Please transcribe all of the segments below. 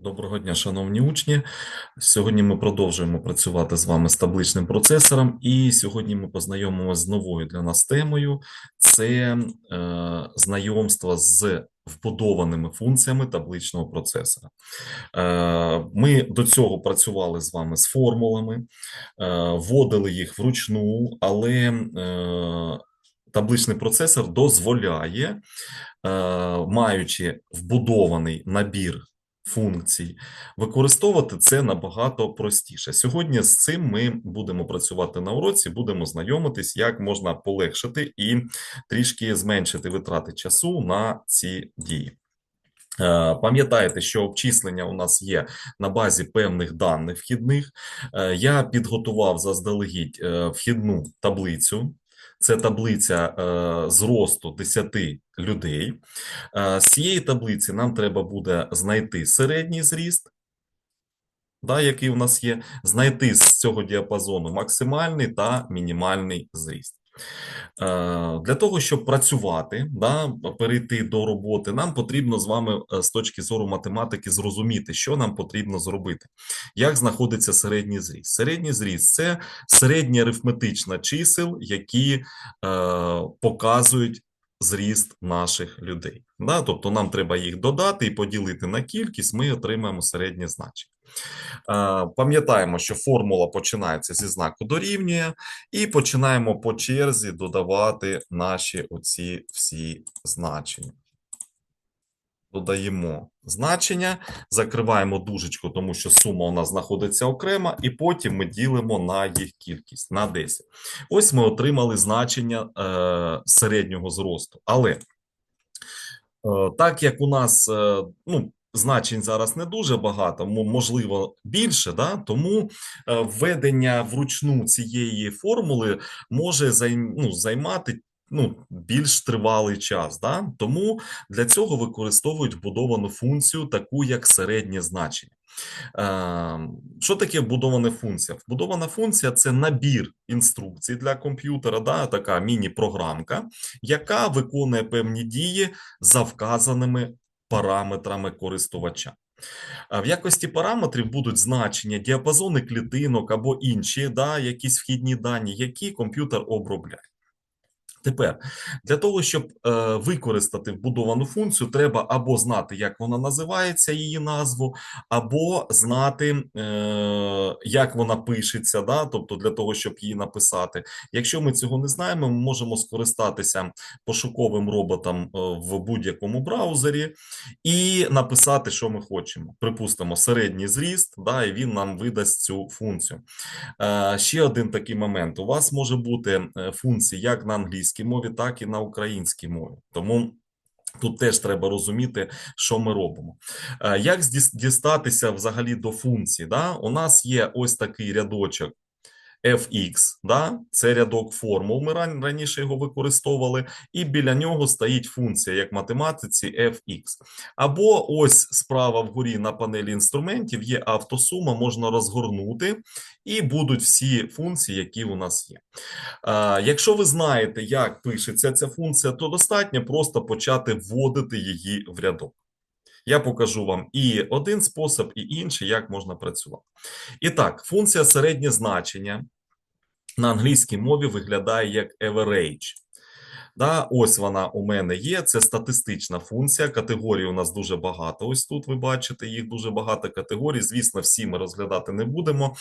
Доброго дня, шановні учні. Сьогодні ми продовжуємо працювати з вами з табличним процесором, і сьогодні ми познайомимося з новою для нас темою: це е, знайомство з вбудованими функціями табличного процесора. Е, Ми до цього працювали з вами з формулами, е, вводили їх вручну, але е, табличний процесор дозволяє, е, маючи вбудований набір функцій, використовувати це набагато простіше. Сьогодні з цим ми будемо працювати на уроці, будемо знайомитись, як можна полегшити і трішки зменшити витрати часу на ці дії. Е, Пам'ятаєте, що обчислення у нас є на базі певних даних вхідних. Е, Я підготував заздалегідь е, вхідну таблицю. Це таблиця е, зросту 10 людей. Е, З цієї таблиці нам треба буде знайти середній зріст, да, який у нас є, знайти з цього діапазону максимальний та мінімальний зріст. Е, Для того, щоб працювати, да, перейти до роботи, нам потрібно з вами е, з точки зору математики зрозуміти, що нам потрібно зробити. Як знаходиться середній зріст? Середній зріст це середня арифметична чисел, які е, показують зріст наших людей. Да? Тобто нам треба їх додати і поділити на кількість, ми отримаємо середнє значення. Е, Пам'ятаємо, що формула починається зі знаку дорівнює, і починаємо по черзі додавати наші оці всі значення. Додаємо значення, закриваємо дужечку, тому що сума у нас знаходиться окремо, і потім ми ділимо на їх кількість на 10. Ось ми отримали значення е, середнього зросту. Але е, так як у нас е, ну, значень зараз не дуже багато, можливо, більше, да? тому е, введення вручну цієї формули може ну, займати ну, більш тривалий час. Да? Тому для цього використовують вбудовану функцію, таку як середнє значення. Е, Що таке вбудована функція? Вбудована функція це набір інструкцій для комп'ютера, да, така міні-програмка, яка виконує певні дії за вказаними параметрами користувача. В якості параметрів будуть значення, діапазони клітинок або інші, да, якісь вхідні дані, які комп'ютер обробляє. Тепер для того, щоб е, використати вбудовану функцію, треба або знати, як вона називається, її назву, або знати, е, як вона пишеться, да? тобто для того, щоб її написати. Якщо ми цього не знаємо, ми можемо скористатися пошуковим роботом е, в будь-якому браузері і написати, що ми хочемо. Припустимо, середній зріст, да, і він нам видасть цю функцію. Е, Ще один такий момент: у вас може бути е, функції як на англійській мові, так і на українській мові. Тому. Тут теж треба розуміти, що ми робимо. Е, Як дістатися взагалі до функції? Да? У нас є ось такий рядочок fx, да? це рядок формул. Ми раніше його використовували, і біля нього стоїть функція, як математиці fx. Або ось справа вгорі на панелі інструментів є автосума, можна розгорнути, і будуть всі функції, які у нас є. Якщо ви знаєте, як пишеться ця функція, то достатньо просто почати вводити її в рядок. Я покажу вам і один спосіб, і інший, як можна працювати. І так, функція середнє значення на англійській мові виглядає як average. Да, ось вона у мене є. Це статистична функція. Категорій у нас дуже багато. Ось тут ви бачите, їх дуже багато категорій. Звісно, всі ми розглядати не будемо.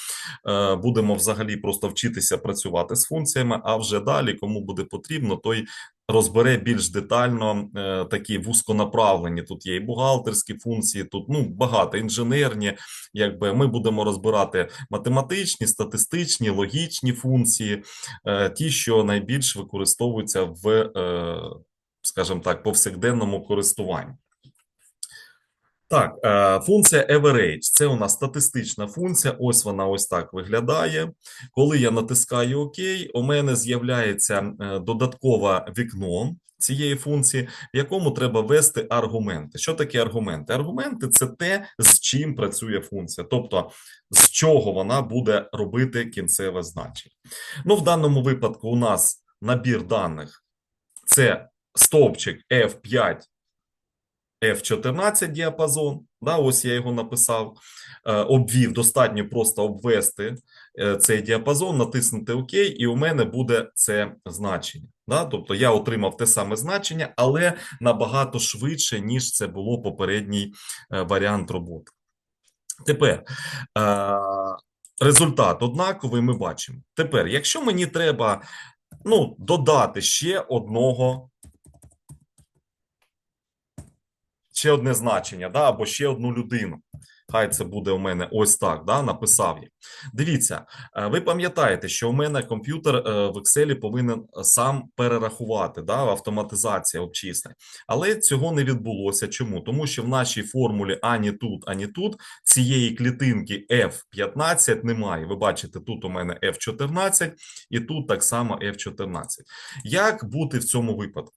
Е, Будемо взагалі просто вчитися працювати з функціями. А вже далі, кому буде потрібно, той розбере більш детально е, такі вузьконаправлені. Тут є і бухгалтерські функції, тут ну багато інженерні. Якби ми будемо розбирати математичні, статистичні, логічні функції, е, ті, що найбільш використовуються в, е, скажімо так, повсякденному користуванні. Так, е, функція average – це у нас статистична функція. Ось вона ось так виглядає. Коли я натискаю ОК, у мене з'являється е, додаткове вікно цієї функції, в якому треба ввести аргументи. Що таке аргументи? Аргументи це те, з чим працює функція, тобто з чого вона буде робити кінцеве значення. Ну, в даному випадку у нас набір даних це стовпчик F5 F14 діапазон. Да, ось я його написав. Е, обвів, достатньо просто обвести е, цей діапазон, натиснути ОК, і у мене буде це значення. Да? Тобто я отримав те саме значення, але набагато швидше, ніж це було попередній е, варіант роботи. Тепер результат однаковий ми бачимо. Тепер, якщо мені треба ну, додати ще одного ще одне значення, да, або ще одну людину. Хай це буде у мене ось так. да, Написав я. Дивіться, е, ви пам'ятаєте, що у мене комп'ютер е, в Excel повинен сам перерахувати да, автоматизація обчислень. Але цього не відбулося. Чому? Тому що в нашій формулі ані тут, ані тут цієї клітинки F15 немає. Ви бачите, тут у мене F14 і тут так само F14. Як бути в цьому випадку?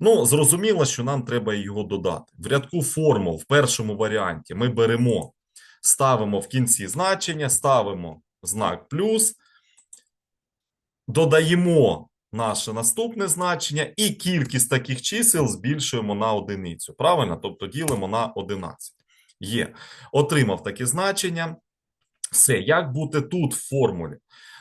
Ну, зрозуміло, що нам треба його додати. В рядку формул в першому варіанті ми беремо, ставимо в кінці значення, ставимо знак плюс, додаємо наше наступне значення, і кількість таких чисел збільшуємо на одиницю. Правильно? Тобто ділимо на 11. Є. Отримав таке значення. Все, як бути тут в формулі?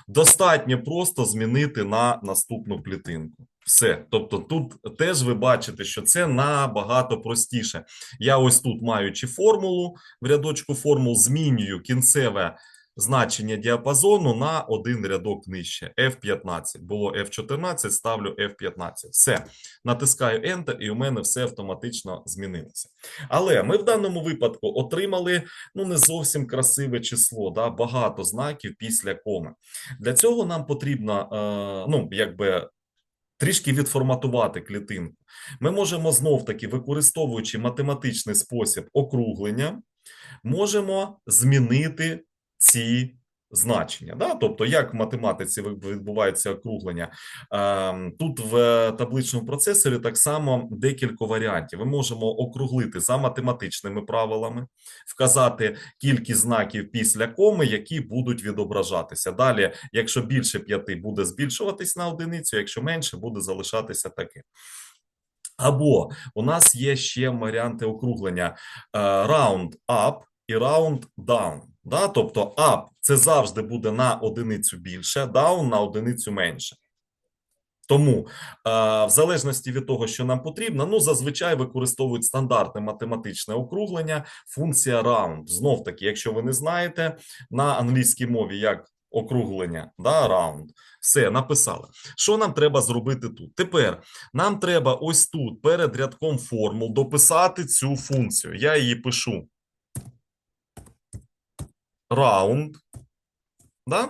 Достатньо просто змінити на наступну клітинку. Все, тобто, тут теж ви бачите, що це набагато простіше. Я ось тут, маючи формулу в рядочку формул, змінюю кінцеве значення діапазону на один рядок нижче. F15. Було F14, ставлю F15. Все, натискаю Enter, і у мене все автоматично змінилося. Але ми в даному випадку отримали ну не зовсім красиве число, да, багато знаків після коми. Для цього нам потрібно, е, ну, якби трішки відформатувати клітинку. Ми можемо знов таки, використовуючи математичний спосіб округлення, можемо змінити ці значення. Да? Тобто, як в математиці відбувається округлення, ем, тут в табличному процесорі так само декілька варіантів. Ми можемо округлити за математичними правилами, вказати кількість знаків після коми, які будуть відображатися. Далі, якщо більше п'яти, буде збільшуватись на одиницю, якщо менше, буде залишатися таким. Або у нас є ще варіанти округлення е, round up і round down. Да? Тобто up це завжди буде на одиницю більше, down на одиницю менше. Тому, в залежності від того, що нам потрібно, ну зазвичай використовують стандартне математичне округлення, функція round. Знов таки, якщо ви не знаєте на англійській мові як округлення, да, round, все написали. Що нам треба зробити тут? Тепер нам треба ось тут перед рядком формул дописати цю функцію. Я її пишу раунд. Да?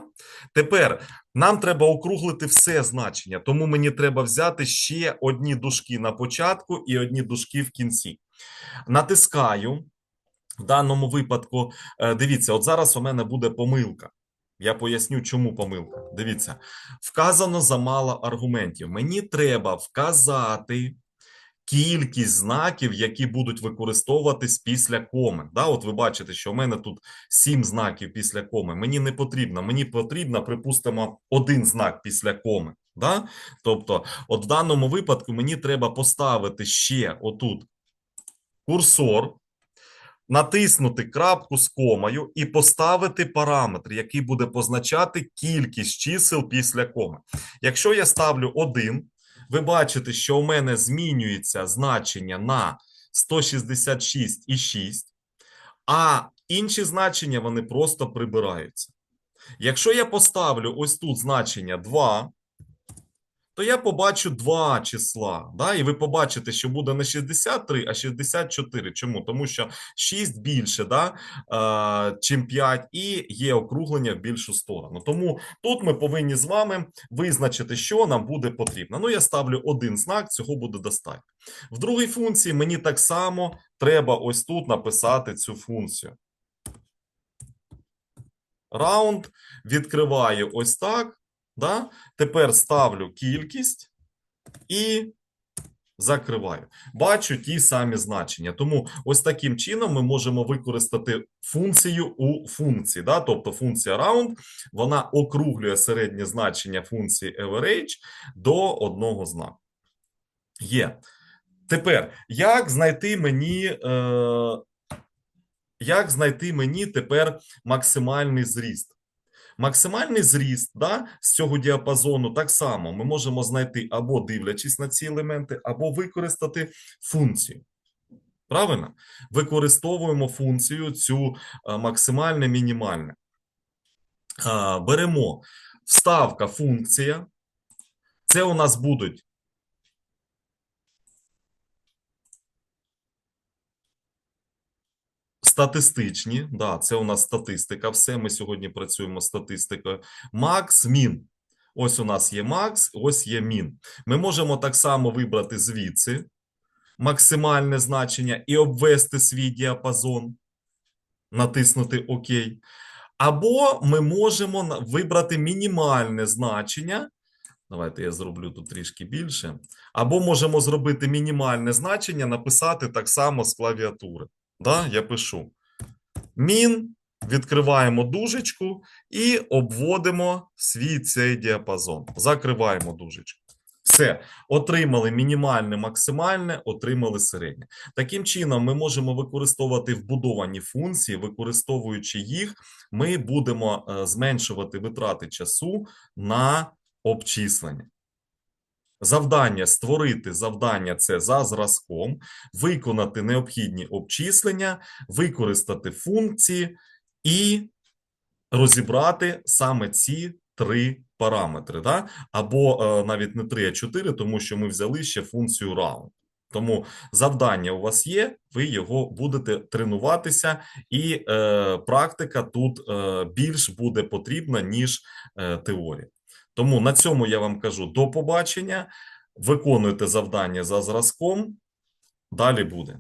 Тепер нам треба округлити все значення, тому мені треба взяти ще одні дужки на початку і одні дужки в кінці. Натискаю. В даному випадку, е, дивіться, от зараз у мене буде помилка. Я поясню, чому помилка. Дивіться, вказано замало аргументів. Мені треба вказати кількість знаків, які будуть використовуватись після коми. Да, От ви бачите, що в мене тут сім знаків після коми. Мені не потрібно. Мені потрібно, припустимо, один знак після коми. Да? Тобто, от в даному випадку мені треба поставити ще отут курсор. Натиснути крапку з комою і поставити параметр, який буде позначати кількість чисел після коми. Якщо я ставлю 1, ви бачите, що у мене змінюється значення на 166,6, а інші значення вони просто прибираються. Якщо я поставлю ось тут значення 2, то я побачу два числа. Да? І ви побачите, що буде не 63, а 64. Чому? Тому що 6 більше, да? е, чим 5, і є округлення в більшу сторону. Тому тут ми повинні з вами визначити, що нам буде потрібно. Ну, я ставлю один знак, цього буде достатньо. В другій функції мені так само треба ось тут написати цю функцію. Раунд відкриваю ось так. Да? Тепер ставлю кількість і закриваю. Бачу ті самі значення. Тому ось таким чином ми можемо використати функцію у функції. Да? Тобто функція round, вона округлює середнє значення функції average до одного знаку. Є. Тепер, як знайти мені, е, як знайти мені тепер максимальний зріст? Максимальний зріст да, з цього діапазону так само ми можемо знайти або дивлячись на ці елементи, або використати функцію. Правильно? Використовуємо функцію цю е, максимальне, мінімальне. Е, Беремо вставка функція. Це у нас будуть статистичні. Да, це у нас статистика. Все ми сьогодні працюємо статистикою. Макс, мін. Ось у нас є макс, ось є мін. Ми можемо так само вибрати звідси максимальне значення і обвести свій діапазон, натиснути ОК. Або ми можемо вибрати мінімальне значення. Давайте я зроблю тут трішки більше. Або можемо зробити мінімальне значення, написати так само з клавіатури. Да, я пишу мін, відкриваємо дужечку і обводимо свій цей діапазон. Закриваємо дужечку. Все, отримали мінімальне, максимальне, отримали середнє. Таким чином, ми можемо використовувати вбудовані функції. Використовуючи їх, ми будемо е, зменшувати витрати часу на обчислення. Завдання створити завдання це за зразком, виконати необхідні обчислення, використати функції і розібрати саме ці три параметри. Да? Або е, навіть не три, а чотири, тому що ми взяли ще функцію round. Тому завдання у вас є, ви його будете тренуватися, і е, практика тут е, більш буде потрібна, ніж е, теорія. Тому на цьому я вам кажу до побачення. Виконуйте завдання за зразком. Далі буде.